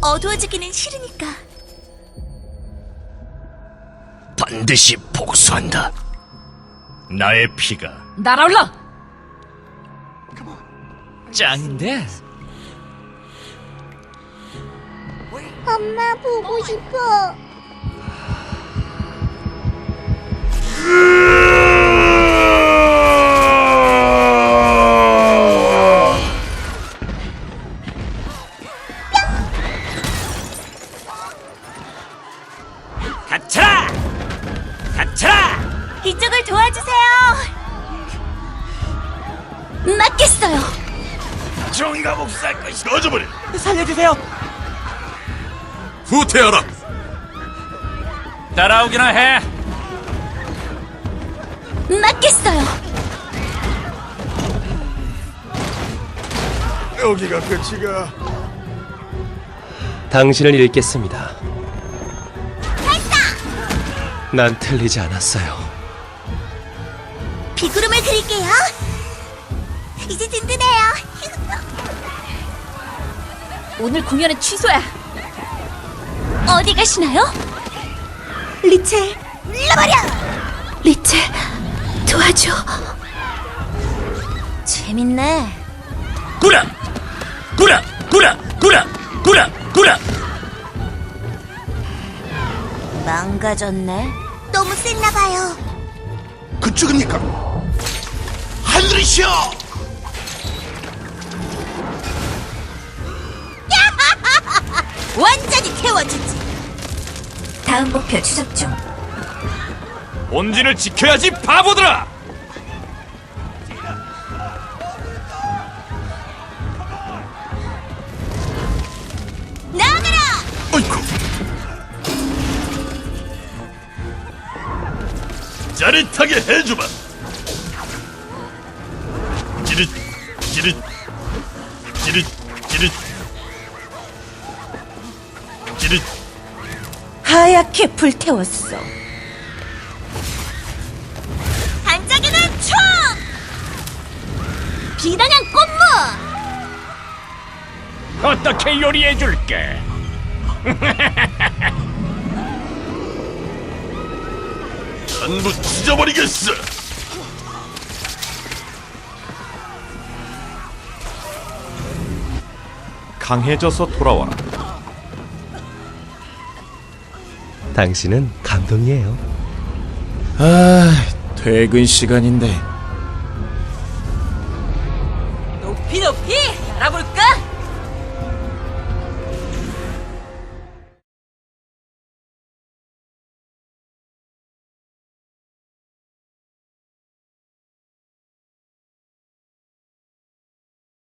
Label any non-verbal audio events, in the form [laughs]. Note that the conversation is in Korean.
어두워지기는 싫으니까. 반드시 복수한다. 나의 피가 날아올라! 짱인데? 엄마 보고 싶어. 갇혀라! 갇혀라! 이쪽을 도와주세요. 맞겠어요. 종이가 몹살 것이 꺼져버려! 살려주세요! 후퇴하라! 따라오기나 해! 맞겠어요. 여기가 끝이가 당신을 잃겠습니다. 난 틀리지 않았어요. 비구름을 그릴게요. 이제 든든해요. 오늘 공연은 취소야. 어디 가시나요? 리체, 눌러버려! 리체, 도와줘. 재밌네. 구라! 구라! 구라! 구라! 구라! 망가졌네. 너무 셌나 봐요. 그쪽입니까? 하늘이시여! [laughs] 완전히 태워주지. 다음 목표 추적 중. 본진을 지켜야지 바보들아! 짜릿하게 해주마! 찌릿, 찌릿, 찌릿, 찌릿, 찌릿. 하얗게 불태웠어. 반짝이는 총! 비단양 꽃무! 어떻게 요리해줄게? [laughs] 전부 찢어버리겠어! 강해져서 돌아와라. 당신은 감동이에요. 아, 퇴근 시간인데 높이 높이 날아볼까?